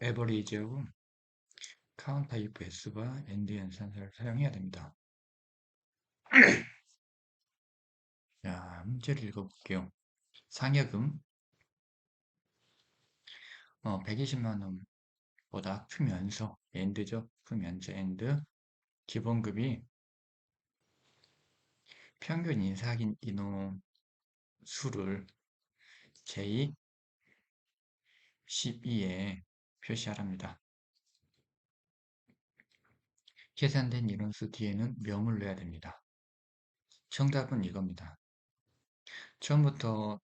에버리지하고 카운터 if s와 엔드 연산사를 사용해야 됩니다. 자, 문제를 읽어볼게요. 상여금 어, 120만 원보다 크면서 엔드죠. 크면서 엔드 기본급이 평균 인사긴 인원 수를 제2 12에 표시하랍니다. 계산된 인원수 뒤에는 명을 넣어야 됩니다. 정답은 이겁니다. 처음부터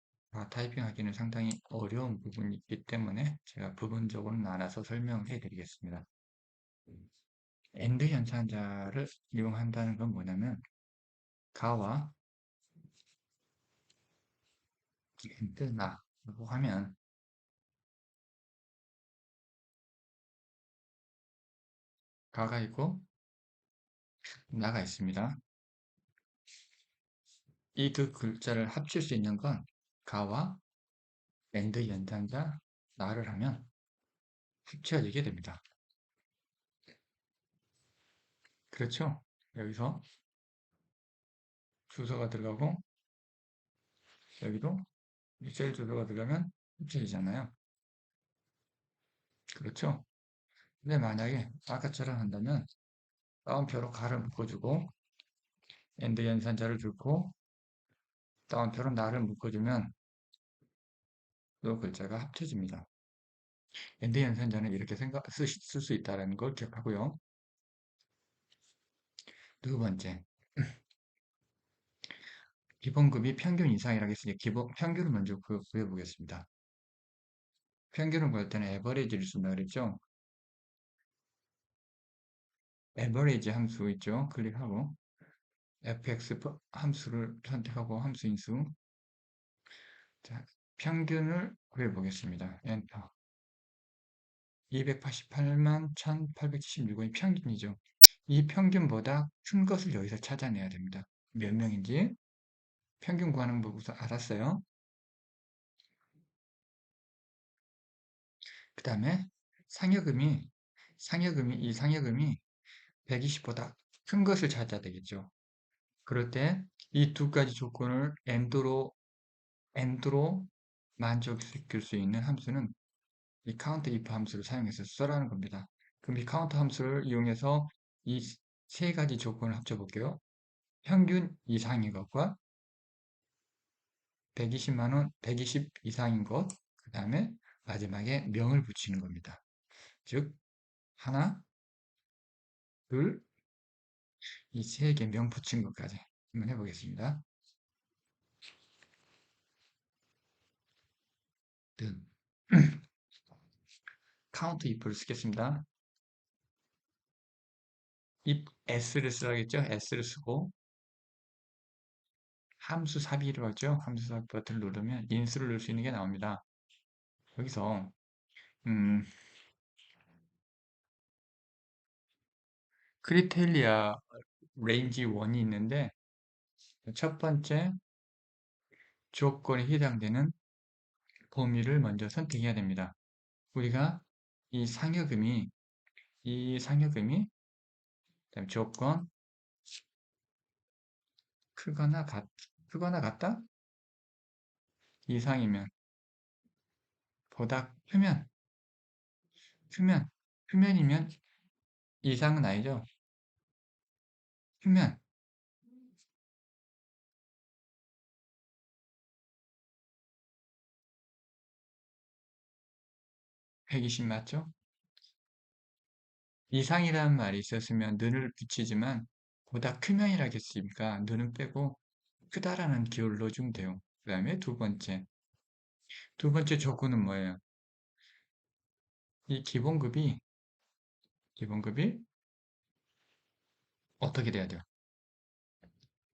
타이핑하기는 상당히 어려운 부분이 있기 때문에 제가 부분적으로 나눠서 설명해 드리겠습니다. 엔드 연산자를 이용한다는 건 뭐냐면 가와 엔드 나라고 하면 가가 있고 나가 있습니다. 이 두 글자를 합칠 수 있는 건 가와 엔드 연산자 나를 하면 합쳐지게 됩니다. 그렇죠? 여기서 주소가 들어가고 여기도 셀 주소가 들어가면 합쳐지잖아요. 그렇죠? 근데 만약에 아까처럼 한다면 다운표로 가를 묶어주고 엔드 연산자를 주고 다운표로 나를 묶어주면 이 글자가 합쳐집니다. 엔드 연산자는 이렇게 생각, 쓸 수 있다는 걸 기억하고요. 두 번째, 기본급이 평균 이상이라고 했으니 기본, 평균을 먼저 구해보겠습니다. 평균을 구할 때는 에버리지를 쓴다 그랬죠? 에버리지 함수 있죠? 클릭하고 fx 함수를 선택하고 함수 인수 자, 평균을 구해보겠습니다. 엔터 288만 1876원이 평균이죠. 이 평균보다 큰 것을 여기서 찾아내야 됩니다. 몇 명인지 평균 구하는 법 우선 알았어요. 그 다음에 상여금이 상여금이 이 상여금이 120보다 큰 것을 찾아야 되겠죠. 그럴 때 이 두 가지 조건을 엔드로 엔드로 만족시킬 수 있는 함수는 이 카운트 if 함수를 사용해서 써라는 겁니다. 그럼 이 카운트 함수를 이용해서 이 세 가지 조건을 합쳐 볼게요. 평균 이상인 것과 120만원, 120 이상인 것, 그 다음에 마지막에 명을 붙이는 겁니다. 즉, 하나, 둘, 이 세 개 명 붙인 것까지 한번 해보겠습니다. 등 카운트 if를 쓰겠습니다. if s를 쓰라겠죠? s를 쓰고 함수 삽입을 하죠? 함수 삽입 버튼을 누르면 인수를 넣을 수 있는 게 나옵니다. 여기서 음, 크리텔리아 레인지 1이 있는데 첫 번째 조건에 해당되는 범위를 먼저 선택해야 됩니다. 우리가 이 상여금이 이 상여금이 조건 크거나 같 크거나 같다 이상이면 보다 크면 크면 크면이면 이상은 아니죠. 크면 (120) 맞죠? 이상이라는 말이 있었으면 눈을 붙이지만 보다 크면이라겠습니까? 눈은 빼고 크다라는 기호를 넣어주면 돼요. 그 다음에 두 번째 두 번째 조건은 뭐예요? 이 기본급이 기본급이 어떻게 돼야 돼요?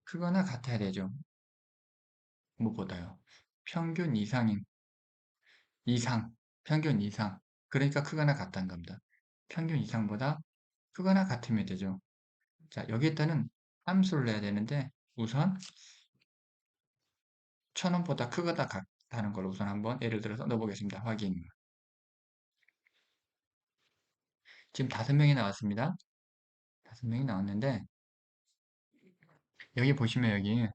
크거나 같아야 되죠. 무엇보다요? 평균 이상인 이상 평균 이상 그러니까 크거나 같다는 겁니다. 평균 이상보다 크거나 같으면 되죠. 자 여기에다는 함수를 내야 되는데 우선 천원보다 크거나 같다는 걸 우선 한번 예를 들어서 넣어보겠습니다. 확인 지금 다섯 명이 나왔습니다. 다섯 명이 나왔는데 여기 보시면 여기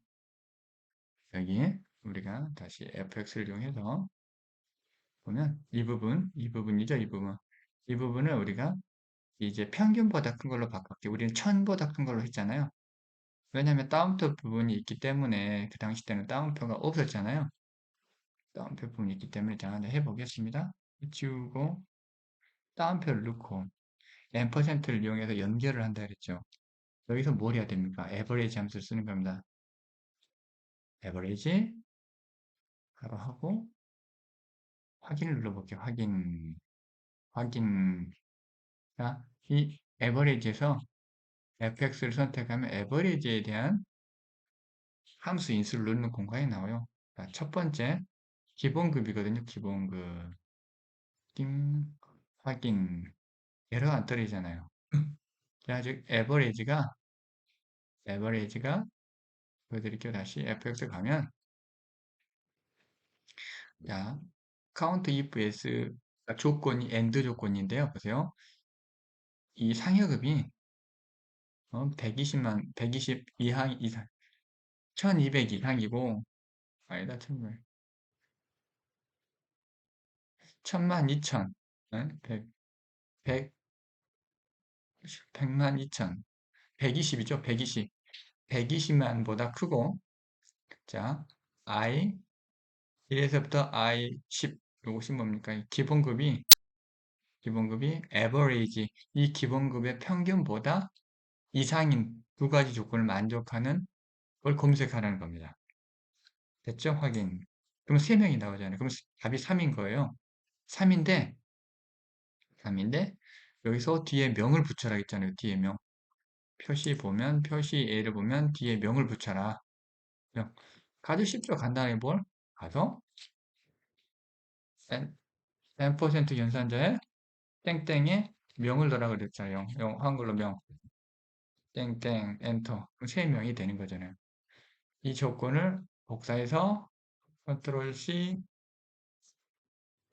여기 우리가 다시 fx를 이용해서 보면 이 부분, 이 부분이죠, 이 부분. 이 부분을 우리가 이제 평균보다 큰 걸로 바꿨게. 우리는 천보다 큰 걸로 했잖아요. 왜냐하면 다운표 부분이 있기 때문에 그 당시 때는 다운표가 없었잖아요. 다운표 부분이 있기 때문에 제가 해보겠습니다. 지우고 다운표를 넣고 n%를 이용해서 연결을 한다 그랬죠. 여기서 뭘 해야 됩니까? 에버리지 함수를 쓰는 겁니다. 에버리지 바로 하고 확인을 눌러볼게요. 확인 확인 자, 이 에버리지에서 fx를 선택하면 에버리지에 대한 함수 인수를 넣는 공간이 나와요. 자, 첫 번째 기본급이거든요. 기본급 확인 확인 에러가 안 떨어지잖아요. 자, 즉 에버리지가 에버리지가 보여드릴게요. 다시 fx 가면 자, count if s 조건이 end 조건인데요. 보세요. 이 상여급이 어, 120만 120 이상 이상 1200 이상이고 아니다 1000만 1000만 2000 100 100 100만 2000 120이죠 120 120만보다 크고 자 i 1에서부터 i 10 요것이 뭡니까 기본급이 기본급이 average 이 기본급의 평균보다 이상인 두 가지 조건을 만족하는 걸 검색하라는 겁니다. 됐죠? 확인. 그럼 3명이 나오잖아요. 그럼 답이 3인 거예요. 3인데 3인데 여기서 뒤에 명을 붙여라 했잖아요. 뒤에 명. 표시 보면 표시 A를 보면 뒤에 명을 붙여라. 명. 가도 쉽죠. 간단하게 뭘? 가서 n, n% 연산자에 땡땡에 명을 넣으라 그랬잖아요. 영, 한글로 명. 땡땡 엔터. 그럼 3명이 되는 거잖아요. 이 조건을 복사해서 컨트롤 C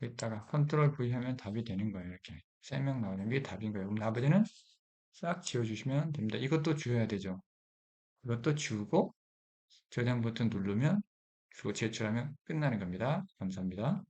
여기다가 컨트롤 V 하면 답이 되는 거예요. 이렇게 3명 나오는 게 답인 거예요. 그럼 나머지는 싹 지워주시면 됩니다. 이것도 지워야 되죠. 이것도 지우고 저장 버튼 누르면 주고 제출하면 끝나는 겁니다. 감사합니다.